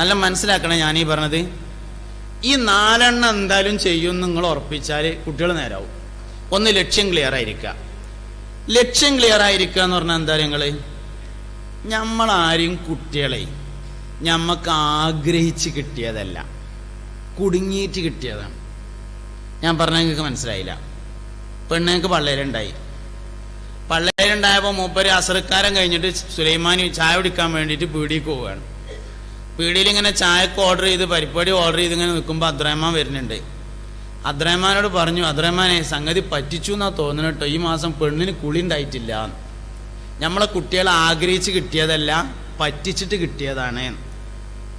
നല്ല മനസ്സിലാക്കണം ഞാനീ പറഞ്ഞത്. ഈ നാലെണ്ണം എന്തായാലും ചെയ്യും നിങ്ങൾ ഉറപ്പിച്ചാൽ കുട്ടികൾ നേരാവും. ഒന്ന് ലക്ഷ്യം ക്ലിയർ ആയിരിക്കുക. ലക്ഷ്യം ക്ലിയർ ആയിരിക്കുക എന്ന് പറഞ്ഞാൽ എന്താ നിങ്ങൾ നമ്മളാരും കുട്ടികളെ ഞമ്മക്ക് ആഗ്രഹിച്ച് കിട്ടിയതല്ല കുടുങ്ങിയിട്ട് കിട്ടിയതാണ്. ഞാൻ പറഞ്ഞ നിങ്ങൾക്ക് മനസ്സിലായില്ല. പെണ്ണുങ്ങൾക്ക് പള്ളേരുണ്ടായി പള്ളേരുണ്ടായപ്പോൾ മൂപ്പര് അസറക്കാരം കഴിഞ്ഞിട്ട് സുലൈമാനി ചായ കുടിക്കാൻ വേണ്ടിയിട്ട് പീടിക്ക് പോവുകയാണ്. പീടിയിൽ ഇങ്ങനെ ചായക്ക് ഓർഡർ ചെയ്ത് പരിപ്പടി ഓർഡർ ചെയ്ത് ഇങ്ങനെ നിൽക്കുമ്പോൾ അദ്രഹ്മാൻ വരുന്നുണ്ട്. അദ്രഹ്മാനോട് പറഞ്ഞു അദ്രഹ്മാനെ സംഗതി പറ്റിച്ചു എന്നാ തോന്നുന്നു കേട്ടോ ഈ മാസം പെണ്ണിന് കുളി ഉണ്ടായിട്ടില്ല. നമ്മളെ കുട്ടികളെ ആഗ്രഹിച്ച് കിട്ടിയതല്ല പറ്റിച്ചിട്ട് കിട്ടിയതാണ്.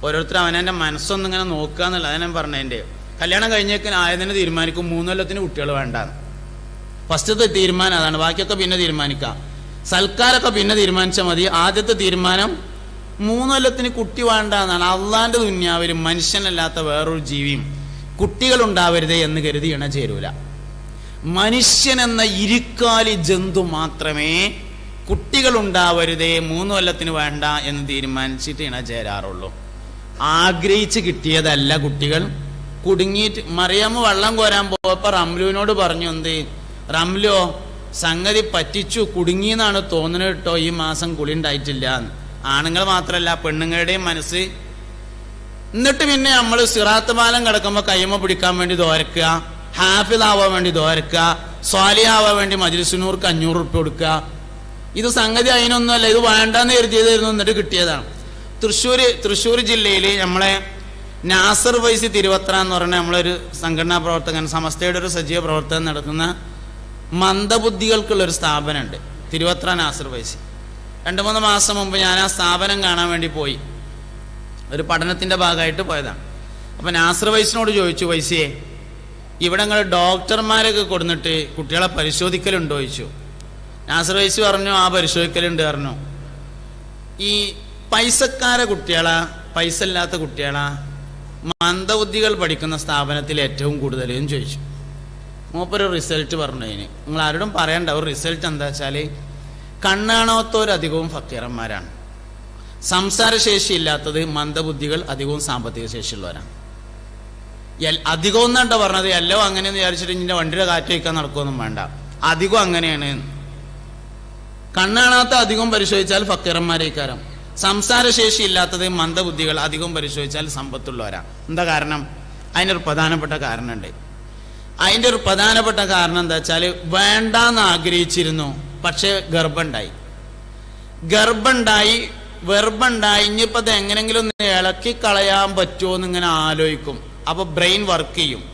ഓരോരുത്തർ അവനെ മനസ്സൊന്നും ഇങ്ങനെ നോക്കുക എന്നുള്ള അതിനെ പറഞ്ഞതിന്റെ കല്യാണം കഴിഞ്ഞേക്കാൻ ആയതിനെ തീരുമാനിക്കും. മൂന്നൊല്ലത്തിന് കുട്ടികൾ വേണ്ട. ഫസ്റ്റത്തെ തീരുമാനം അതാണ്. ബാക്കിയൊക്കെ പിന്നെ തീരുമാനിക്കാം. സൽക്കാരൊക്കെ പിന്നെ തീരുമാനിച്ചാൽ മതി. ആദ്യത്തെ തീരുമാനം മൂന്നൊല്ലത്തിന് കുട്ടി വേണ്ട എന്നാണ് അള്ളാന്റെ ദുന്യാവിലും മനുഷ്യനല്ലാത്ത വേറൊരു ജീവിയും കുട്ടികൾ ഉണ്ടാവരുതേ എന്ന് കരുതി ഇണ ചേരൂല. മനുഷ്യൻ എന്ന ഇരിക്കാലി ജന്തു മാത്രമേ കുട്ടികൾ ഉണ്ടാവരുതേ മൂന്ന് കൊല്ലത്തിന് വേണ്ട എന്ന് തീരുമാനിച്ചിട്ട് ഇണ ചേരാറുള്ളൂ. ആഗ്രഹിച്ച് കിട്ടിയതല്ല കുട്ടികൾ. കുടുങ്ങിയിട്ട് മറിയാമ്മ വെള്ളം കോരാൻ പോയപ്പോൾ റംലുവിനോട് പറഞ്ഞു എന്ത്? റംലോ സംഗതി പറ്റിച്ചു കുടുങ്ങിയെന്നാണ് തോന്നുന്നത് കേട്ടോ ഈ മാസം കുളി ഉണ്ടായിട്ടില്ല ആണുങ്ങൾ മാത്രമല്ല പെണ്ണുങ്ങളുടെയും മനസ്സ്. എന്നിട്ട് പിന്നെ നമ്മൾ സിറാത്ത് പാലം കിടക്കുമ്പോൾ കയ്യമ്മ പിടിക്കാൻ വേണ്ടി ദോരക്കുക ഹാഫിദാവാൻ വേണ്ടി ദോരക്കുക സ്വാലിയാവാൻ വേണ്ടി മജിലിസുനൂർക്ക് അഞ്ഞൂറ് റുപ്യ കൊടുക്കുക. ഇത് സംഗതി അതിനൊന്നുമല്ല ഇത് വേണ്ടെന്ന് കരുതിയതായിരുന്നു എന്നിട്ട് കിട്ടിയതാണ്. തൃശ്ശൂർ തൃശ്ശൂർ ജില്ലയിൽ നമ്മളെ നാസർ വൈസി തിരുവത്ര എന്ന് പറഞ്ഞ നമ്മളൊരു സംഘടനാ പ്രവർത്തകൻ സമസ്തയുടെ ഒരു സജീവ പ്രവർത്തനം നടത്തുന്ന മന്ദബുദ്ധികൾക്കുള്ള ഒരു സ്ഥാപനമുണ്ട്. തിരുവത്ര നാസർ വൈസി. രണ്ട് മൂന്ന് മാസം മുമ്പ് ഞാൻ ആ സ്ഥാപനം കാണാൻ വേണ്ടി പോയി. ഒരു പഠനത്തിന്റെ ഭാഗമായിട്ട് പോയതാണ്. അപ്പം നാസർ വൈസിനോട് ചോദിച്ചു വൈസിയെ ഇവിടെ നിങ്ങൾ ഡോക്ടർമാരൊക്കെ കൊടുന്നിട്ട് കുട്ടികളെ പരിശോധിക്കലുണ്ടോ? ചോദിച്ചു. നാസർ വൈസ് പറഞ്ഞു ആ പരിശോധിക്കലുണ്ട് പറഞ്ഞു. ഈ പൈസക്കാര കുട്ടികളാ പൈസ ഇല്ലാത്ത കുട്ടികളാ മന്ദബുദ്ധികൾ പഠിക്കുന്ന സ്ഥാപനത്തിൽ ഏറ്റവും കൂടുതൽ എന്ന് ചോദിച്ചു. മൂപ്പൊരു റിസൾട്ട് പറഞ്ഞു അതിന്. നിങ്ങൾ ആരോടും പറയണ്ട ഒരു റിസൾട്ട് എന്താ വെച്ചാൽ കണ്ണാണാത്തവരധികവും ഫക്കീറന്മാരാണ്. സംസാരശേഷി ഇല്ലാത്തത് മന്ദബുദ്ധികൾ അധികവും സാമ്പത്തിക ശേഷിയുള്ളവരാണ്. അധികം എന്നാണ്ട പറഞ്ഞത്? എല്ലോ അങ്ങനെയെന്ന് വിചാരിച്ചിട്ട് ഇതിന്റെ വണ്ടിയുടെ കാറ്റ് വയ്ക്കാൻ നടക്കുമൊന്നും വേണ്ട. അധികം അങ്ങനെയാണ്. കണ്ണാണാത്ത അധികം പരിശോധിച്ചാൽ ഫക്കീറന്മാരേക്കാരം. സംസാരശേഷി ഇല്ലാത്തത് മന്ദബുദ്ധികൾ അധികം പരിശോധിച്ചാൽ സമ്പത്തുള്ളവരാ എന്താ കാരണം? അതിനൊരു പ്രധാനപ്പെട്ട കാരണമുണ്ട്. അതിന്റെ ഒരു പ്രധാനപ്പെട്ട കാരണം എന്താ വെച്ചാൽ വേണ്ടാന്ന് ആഗ്രഹിച്ചിരുന്നു. പക്ഷെ ഗർഭമുണ്ടായി ഗർഭമുണ്ടായി വെർബുണ്ടായി ഇനിയിപ്പോൾ അത് എങ്ങനെങ്കിലും ഒന്ന് ഇളക്കി കളയാൻ പറ്റുമോ എന്ന് ഇങ്ങനെ ആലോചിക്കും. അപ്പൊ ബ്രെയിൻ വർക്ക് ചെയ്യും.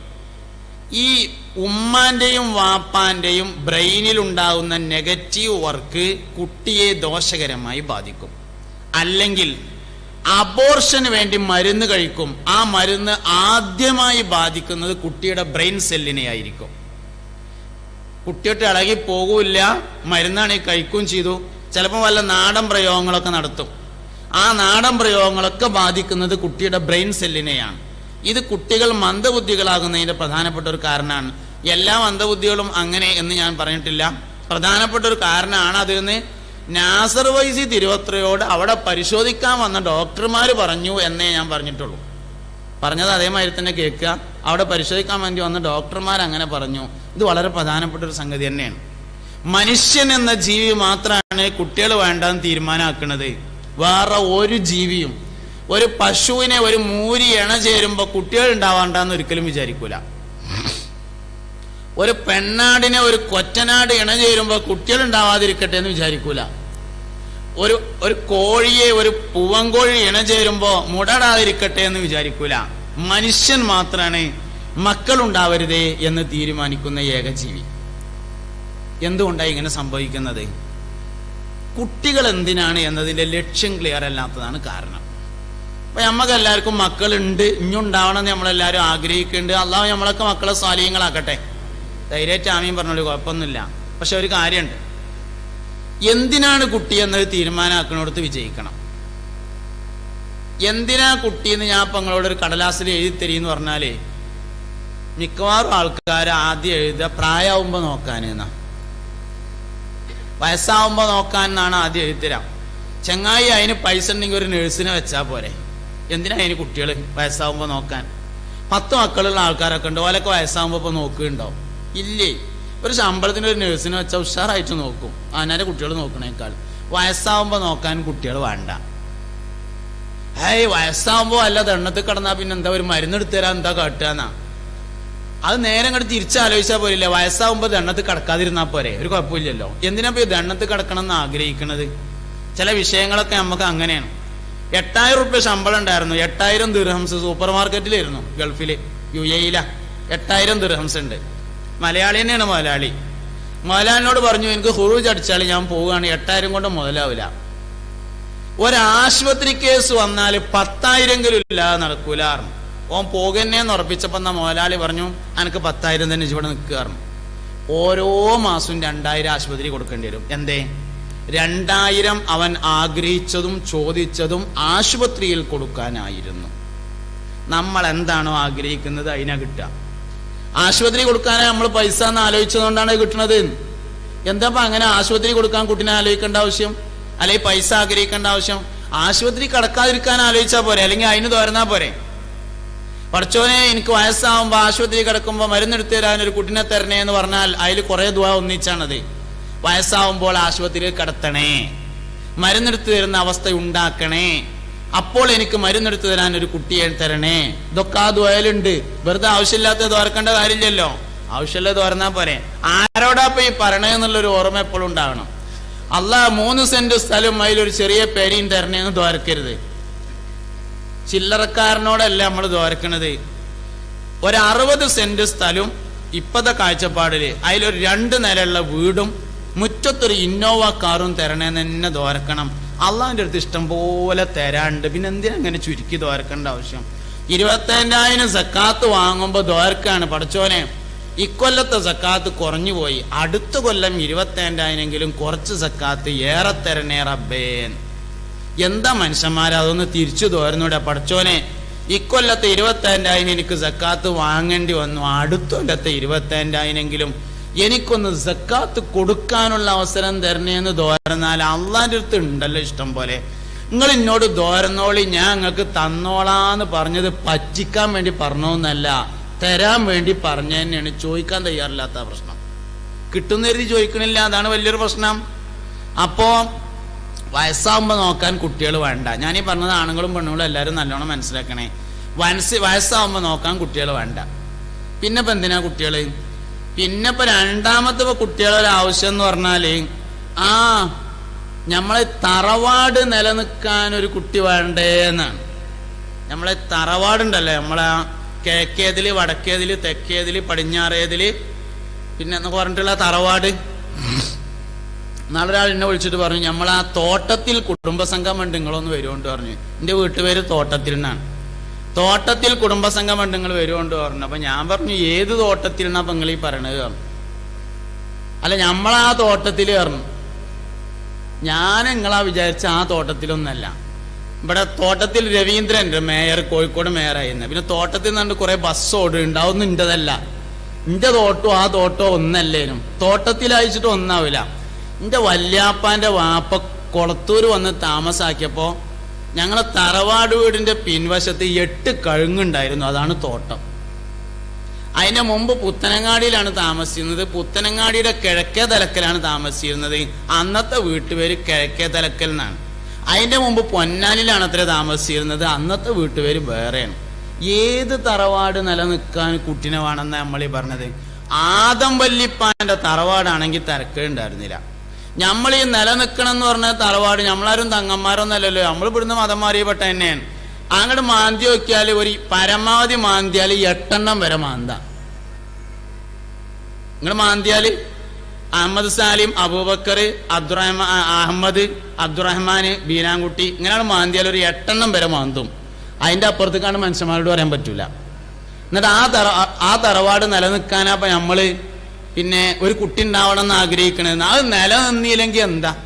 ഈ ഉമ്മാന്റെയും വാപ്പാന്റെയും ബ്രെയിനിൽ ഉണ്ടാകുന്ന നെഗറ്റീവ് വർക്ക് കുട്ടിയെ ദോഷകരമായി ബാധിക്കും. അല്ലെങ്കിൽ അബോർഷന് വേണ്ടി മരുന്ന് കഴിക്കും. ആ മരുന്ന് ആദ്യമായി ബാധിക്കുന്നത് കുട്ടിയുടെ ബ്രെയിൻ സെല്ലിനെ ആയിരിക്കും കുട്ടിയോട്ട് ഇളകി പോകൂല്ല മരുന്നാണ് ഈ കഴിക്കുകയും ചെയ്തു. ചിലപ്പോൾ വല്ല നാടൻ പ്രയോഗങ്ങളൊക്കെ നടത്തും. ആ നാടൻ പ്രയോഗങ്ങളൊക്കെ ബാധിക്കുന്നത് കുട്ടിയുടെ ബ്രെയിൻ സെല്ലിനെയാണ്. ഇത് കുട്ടികൾ മന്ദബുദ്ധികളാകുന്നതിന്റെ പ്രധാനപ്പെട്ട ഒരു കാരണമാണ്. എല്ലാ മന്ദബുദ്ധികളും അങ്ങനെ എന്ന് ഞാൻ പറഞ്ഞിട്ടില്ല. പ്രധാനപ്പെട്ട ഒരു കാരണമാണ് അതെന്ന് നാസർ വൈസി തിരുവത്രയോട് അവിടെ പരിശോധിക്കാൻ വന്ന ഡോക്ടർമാർ പറഞ്ഞു എന്നേ ഞാൻ പറഞ്ഞിട്ടുള്ളൂ. പറഞ്ഞത് അതേമാതിരി തന്നെ കേൾക്കുക. അവിടെ പരിശോധിക്കാൻ വേണ്ടി വന്ന ഡോക്ടർമാർ അങ്ങനെ പറഞ്ഞു. ഇത് വളരെ പ്രധാനപ്പെട്ട ഒരു സംഗതി തന്നെയാണ്. മനുഷ്യൻ എന്ന ജീവി മാത്രമാണ് കുട്ടികൾ വേണ്ടെന്ന് തീരുമാനമാക്കുന്നത് വേറെ ഒരു ജീവിയും ഒരു പശുവിനെ ഒരു മൂരി ഇണ ചേരുമ്പോൾ കുട്ടികൾ ഉണ്ടാവാണ്ടെന്ന് ഒരിക്കലും വിചാരിക്കൂല. ഒരു പെണ്ണാടിനെ ഒരു കൊറ്റനാട് ഇണ ചേരുമ്പോൾ കുട്ടികൾ ഉണ്ടാവാതിരിക്കട്ടെ എന്ന് വിചാരിക്കൂല. ഒരു ഒരു കോഴിയെ ഒരു പൂവൻകോഴി ഇണ ചേരുമ്പോ മുടടാതിരിക്കട്ടെ എന്ന് വിചാരിക്കൂല. മനുഷ്യൻ മാത്രമാണ് മക്കൾ ഉണ്ടാവരുതേ എന്ന് തീരുമാനിക്കുന്ന ഏകജീവി. എന്തുകൊണ്ടാണ് ഇങ്ങനെ സംഭവിക്കുന്നത്? കുട്ടികൾ എന്തിനാണ് എന്നതിന്റെ ലക്ഷ്യം ക്ലിയർ അല്ലാത്തതാണ് കാരണം. അപ്പൊ നമ്മക്ക് എല്ലാവർക്കും മക്കളുണ്ട് ഇഞ്ഞുണ്ടാവണം എന്ന് നമ്മളെല്ലാവരും ആഗ്രഹിക്കുന്നുണ്ട്. അല്ലാതെ നമ്മളൊക്കെ മക്കളെ സ്വാലീയങ്ങളാക്കട്ടെ ധൈര്യമായിട്ട് ചാമിയും പറഞ്ഞോളൂ കുഴപ്പമൊന്നുമില്ല. പക്ഷെ ഒരു കാര്യമുണ്ട്. എന്തിനാണ് കുട്ടി എന്നത് തീരുമാനമാക്കണോടത്ത് വിജയിക്കണം? എന്തിനാ കുട്ടി എന്ന് ഞാൻ ഇപ്പൊ നിങ്ങളോടൊരു കടലാസിൽ എഴുതി തരീന്ന് പറഞ്ഞാലേ മിക്കവാറും ആൾക്കാർ ആദ്യം എഴുതുക പ്രായമാവുമ്പോൾ നോക്കാൻ എന്നാ. വയസ്സാവുമ്പോ നോക്കാൻ എന്നാണ് ആദ്യം എഴുതിത്തരാം ചങ്ങായി അതിന് പൈസ ഉണ്ടെങ്കിൽ ഒരു നഴ്സിനെ വെച്ചാൽ പോരെ. എന്തിനാ അതിന് കുട്ടികൾ വയസ്സാവുമ്പോൾ നോക്കാൻ? പത്ത് മക്കളുള്ള ആൾക്കാരൊക്കെ ഉണ്ട് ഓലൊക്കെ വയസ്സാവുമ്പോൾ ഇപ്പോൾ നോക്കുന്നുണ്ടോ? ഇല്ലേ? ഒരു ശമ്പളത്തിന് ഒരു നഴ്സിനെ വെച്ചാൽ ഉഷാറായിട്ട് നോക്കും. അവനാരെ കുട്ടികൾ നോക്കണേക്കാൾ. വയസ്സാവുമ്പോൾ നോക്കാൻ കുട്ടികൾ വേണ്ട. ഏയ് വയസ്സാവുമ്പോൾ അല്ല ദണ്ണത്തിൽ കിടന്നാൽ പിന്നെ എന്താ ഒരു മരുന്ന് എടുത്തു തരാൻ എന്താ കാട്ടുകയെന്നാ അത് നേരെ അങ്ങോട്ട് തിരിച്ചാലോചിച്ചാൽ പോരില്ലേ വയസ്സാവുമ്പോൾ ദണ്ണത്തിൽ കിടക്കാതിരുന്നാൽ പോരെ. ഒരു കുഴപ്പമില്ലല്ലോ. എന്തിനാ പോയി ദണ്ണത്ത് ദണ്ണത്തിൽ കിടക്കണം എന്ന് ആഗ്രഹിക്കണത്? ചില വിഷയങ്ങളൊക്കെ നമുക്ക് അങ്ങനെയാണ്. എട്ടായിരം റുപ്യ ശമ്പളം ഉണ്ടായിരുന്നു. എട്ടായിരം ദുർഹംസ് സൂപ്പർ മാർക്കറ്റിലായിരുന്നു ഗൾഫിൽ യു എയില എട്ടായിരം ദുർഹംസ് ഉണ്ട്. മലയാളി തന്നെയാണ് മുതലാളി മുതലാളിനോട് പറഞ്ഞു എനിക്ക് ഹുറൂജ് അടിച്ചാൽ ഞാൻ പോവുകയാണ് എട്ടായിരം കൊണ്ട് മുതലാവില്ല. ഒരാശുപത്രി കേസ് വന്നാൽ പത്തായിരെങ്കിലും ഇല്ലാതെ നടക്കൂല ഓൻ പോകുന്നേന്ന് ഉറപ്പിച്ചപ്പോ എന്നാ മുതലാളി പറഞ്ഞു എനിക്ക് പത്തായിരം തന്നെ ഇവിടെ നിൽക്കുകയായിരുന്നു ഓരോ മാസവും രണ്ടായിരം ആശുപത്രി കൊടുക്കേണ്ടി വരും. എന്തേ? രണ്ടായിരം അവൻ ആഗ്രഹിച്ചതും ചോദിച്ചതും ആശുപത്രിയിൽ കൊടുക്കാനായിരുന്നു. നമ്മൾ എന്താണോ ആഗ്രഹിക്കുന്നത് അതിനാ കിട്ടുക. ആശുപത്രി കൊടുക്കാനായി നമ്മൾ പൈസ എന്ന് ആലോചിച്ചതുകൊണ്ടാണ് കിട്ടുന്നത് എന്താ അങ്ങനെ ആശുപത്രി കൊടുക്കാൻ കുട്ടിനെ ആലോചിക്കേണ്ട ആവശ്യം? അല്ലെങ്കിൽ പൈസ ആഗ്രഹിക്കേണ്ട ആവശ്യം? ആശുപത്രി കടക്കാതിരിക്കാൻ ആലോചിച്ചാൽ പോരെ അല്ലെങ്കിൽ അതിന് തോരന്നാ പോരെ? പഠിച്ചോനെ എനിക്ക് വയസ്സാവുമ്പോ ആശുപത്രി കിടക്കുമ്പോ മരുന്നെടുത്ത് തരാൻ ഒരു കുട്ടിനെ തരണേ എന്ന് പറഞ്ഞാൽ അതിൽ കുറെ ദ ഒന്നിച്ചാണത്. വയസ്സാവുമ്പോൾ ആശുപത്രിയിൽ കിടത്തണേ. മരുന്നെടുത്ത് തരുന്ന അവസ്ഥ ഉണ്ടാക്കണേ. അപ്പോൾ എനിക്ക് മരുന്നെടുത്ത് തരാൻ ഒരു കുട്ടിയെ തരണേ. ഇതൊക്കെ ആ ദ്വയലുണ്ട്. വെറുതെ ആവശ്യമില്ലാത്ത തോർക്കേണ്ട കാര്യമില്ലല്ലോ. ആവശ്യമില്ല തോർന്നാ പോരെ? പോയി ഈ പറയണെന്നുള്ളൊരു ഓർമ്മ എപ്പോഴും ഉണ്ടാവണം അല്ലാ മൂന്ന് സെന്റ് സ്ഥലം അതിലൊരു ചെറിയ പേരയും തരണേന്ന് തോർക്കരുത് ചില്ലറക്കാരനോടല്ല നമ്മൾ തോരക്കണത് ഒരു അറുപത് സെന്റ് സ്ഥലവും ഇപ്പത്തെ കാഴ്ചപ്പാടിൽ അതിലൊരു രണ്ട് നിലയുള്ള വീടും മുറ്റത്തൊരു ഇന്നോവ കാറും തരണേന്ന് തന്നെ തോരക്കണം അള്ളാഹിന്റെ അടുത്ത് ഇഷ്ടം പോലെ തരാണ്ട്. പിന്നെ എന്തിനാ അങ്ങനെ ചുരുക്കി തോർക്കേണ്ട ആവശ്യം? ഇരുപത്തഞ്ചായിരം സക്കാത്ത് വാങ്ങുമ്പോൾ തോർക്കാണ് പഠിച്ചോനെ ഇക്കൊല്ലത്തെ സക്കാത്ത് കുറഞ്ഞു പോയി. അടുത്ത കൊല്ലം ഇരുപത്തഞ്ചായിരെങ്കിലും കുറച്ച് സക്കാത്ത് ഏറെ തരണേ റബ്ബേ. എന്താ മനുഷ്യന്മാരെ അതൊന്ന് തിരിച്ചു തോരുന്നൂടെ പഠിച്ചോനെ ഇക്കൊല്ലത്തെ ഇരുപത്തഞ്ചായിരം എനിക്ക് സക്കാത്ത് വാങ്ങേണ്ടി വന്നു. അടുത്ത കൊല്ലത്തെ ഇരുപത്തഞ്ചായിരെങ്കിലും എനിക്കൊന്ന് സക്കാത്ത് കൊടുക്കാനുള്ള അവസരം തരണേന്ന് ദോരന്നാൽ അള്ളാന്റെ അടുത്ത് ഉണ്ടല്ലോ ഇഷ്ടം പോലെ. നിങ്ങൾ എന്നോട് ദോരന്നോളി ഞാൻ നിങ്ങൾക്ക് തന്നോളാന്ന് പറഞ്ഞത് പറ്റിക്കാൻ വേണ്ടി പറഞ്ഞോന്നല്ല തരാൻ വേണ്ടി പറഞ്ഞു തന്നെയാണ് ചോദിക്കാൻ തയ്യാറില്ലാത്ത പ്രശ്നം. കിട്ടുന്ന രീതി ചോദിക്കണില്ല അതാണ് വലിയൊരു പ്രശ്നം. അപ്പോ വയസ്സാവുമ്പോൾ നോക്കാൻ കുട്ടികൾ വേണ്ട. ഈ പറഞ്ഞത് ആണുങ്ങളും പെണ്ണുങ്ങളും എല്ലാവരും നല്ലോണം മനസ്സിലാക്കണേ. വയസ്സ് വയസ്സാവുമ്പോൾ നോക്കാൻ കുട്ടികൾ വേണ്ട. പിന്നെ ഇപ്പൊ എന്തിനാ കുട്ടികൾ പിന്നെ ഇപ്പൊ രണ്ടാമത്തെ ഇപ്പൊ കുട്ടികളെ ആവശ്യം എന്ന് പറഞ്ഞാൽ ആ നമ്മളെ തറവാട് നിലനിൽക്കാൻ ഒരു കുട്ടി വേണ്ടേ എന്നാണ്. നമ്മളെ തറവാടുണ്ടല്ലേ നമ്മളെ കിഴക്കേതിൽ വടക്കേതിൽ തെക്കേതിൽ പടിഞ്ഞാറേതിൽ പിന്നെ എന്നൊക്കെ പറഞ്ഞിട്ടുള്ള തറവാട്. നാളൊരാൾ എന്നെ വിളിച്ചിട്ട് പറഞ്ഞു നമ്മൾ ആ തോട്ടത്തിൽ കുടുംബസംഘം ഉണ്ട് നിങ്ങളൊന്ന് വരുമോണ്ട് പറഞ്ഞു. എന്റെ വീട്ടുപേര് തോട്ടത്തിൽ നിന്നാണ്. തോട്ടത്തിൽ കുടുംബസംഘം ഉണ്ട് നിങ്ങൾ വരുമുണ്ട് പറഞ്ഞു. അപ്പൊ ഞാൻ പറഞ്ഞു ഏത് അപ്പൊ നിങ്ങൾ ഈ പറയണത് അല്ല നമ്മളാ തോട്ടത്തിൽ പറഞ്ഞു. ഞാൻ നിങ്ങളാ വിചാരിച്ച ആ തോട്ടത്തിലൊന്നല്ല. ഇവിടെ തോട്ടത്തിൽ രവീന്ദ്രൻ മേയർ കോഴിക്കോട് മേയറായിരുന്നു. പിന്നെ തോട്ടത്തിൽ നിന്ന് കുറെ ബസ് ഓടുന്നുണ്ട് അതൊന്നും ഇന്റെതല്ല. ഇന്റെ തോട്ടോ ആ തോട്ടോ ഒന്നല്ലേനും. തോട്ടത്തിൽ അയച്ചിട്ട് ഒന്നാവില്ല. എന്റെ വല്യാപ്പാന്റെ വാപ്പ കൊളത്തൂർ വന്ന് താമസാക്കിയപ്പോ ഞങ്ങളെ തറവാട് വീടിന്റെ പിൻവശത്ത് എട്ട് കഴുങ്ങുണ്ടായിരുന്നു. അതാണ് തോട്ടം. അതിന്റെ മുമ്പ് പുത്തനങ്ങാടിയിലാണ് താമസിച്ചിരുന്നത്. പുത്തനങ്ങാടിയുടെ കിഴക്കേ തലക്കലാണ് താമസിച്ചിരുന്നത്. അന്നത്തെ വീട്ടുപേര് കിഴക്കേ തലക്കൽ എന്നാണ്. അതിന്റെ മുമ്പ് പൊന്നാലിലാണ് അത്ര താമസിച്ചിരുന്നത്. അന്നത്തെ വീട്ടുപേര് വേറെയാണ്. ഏത് തറവാട് നിലനിൽക്കാൻ കുട്ടിനെ വേണമെന്നാണ് നമ്മൾ ഈ പറഞ്ഞത്? ആദം വല്ലിപ്പാന്റെ തറവാടാണെങ്കിൽ തിരക്കുണ്ടായിരുന്നില്ല നമ്മൾ ഈ നിലനിൽക്കണം എന്ന് പറഞ്ഞ തറവാട് നമ്മളാരും തങ്ങന്മാരൊന്നല്ലല്ലോ. നമ്മൾ ഇവിടുന്ന് മതം മാറിയപ്പെട്ട തന്നെയാണ്. അങ്ങോട്ട് മാന്തി നോക്കിയാൽ ഒരു പരമാവധി മാന്തിയാൽ എട്ടെണ്ണം വരെ മാന്ത. നിങ്ങൾ മാന്തിയാൽ അഹമ്മദ് സാലിം അബൂബക്കർ അബ്ദുറഹ്മാൻ അഹമ്മദ് അബ്ദുറഹ്മാൻ ബീനാൻകുട്ടി ഇങ്ങനെയാണ് മാന്തിയാൽ ഒരു എട്ടെണ്ണം വരെ മാന്തും. അതിന്റെ അപ്പുറത്തേക്കാണ് മനുഷ്യന്മാരോട് പറയാൻ പറ്റൂല. എന്നിട്ട് ആ തറ ആ തറവാട് നിലനിൽക്കാനപ്പോൾ നമ്മൾ പിന്നെ ഒരു കുട്ടി ഉണ്ടാവണം എന്ന് ആഗ്രഹിക്കണത്. അത് നിലനിന്നില്ലെങ്കിൽ എന്താ?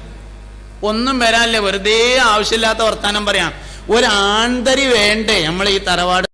ഒന്നും വരാനില്ല. വെറുതെ ആവശ്യമില്ലാത്ത വർത്താനം പറയാം. ഒരു ആന്തരി വേണ്ടേ നമ്മൾ ഈ തറവാട്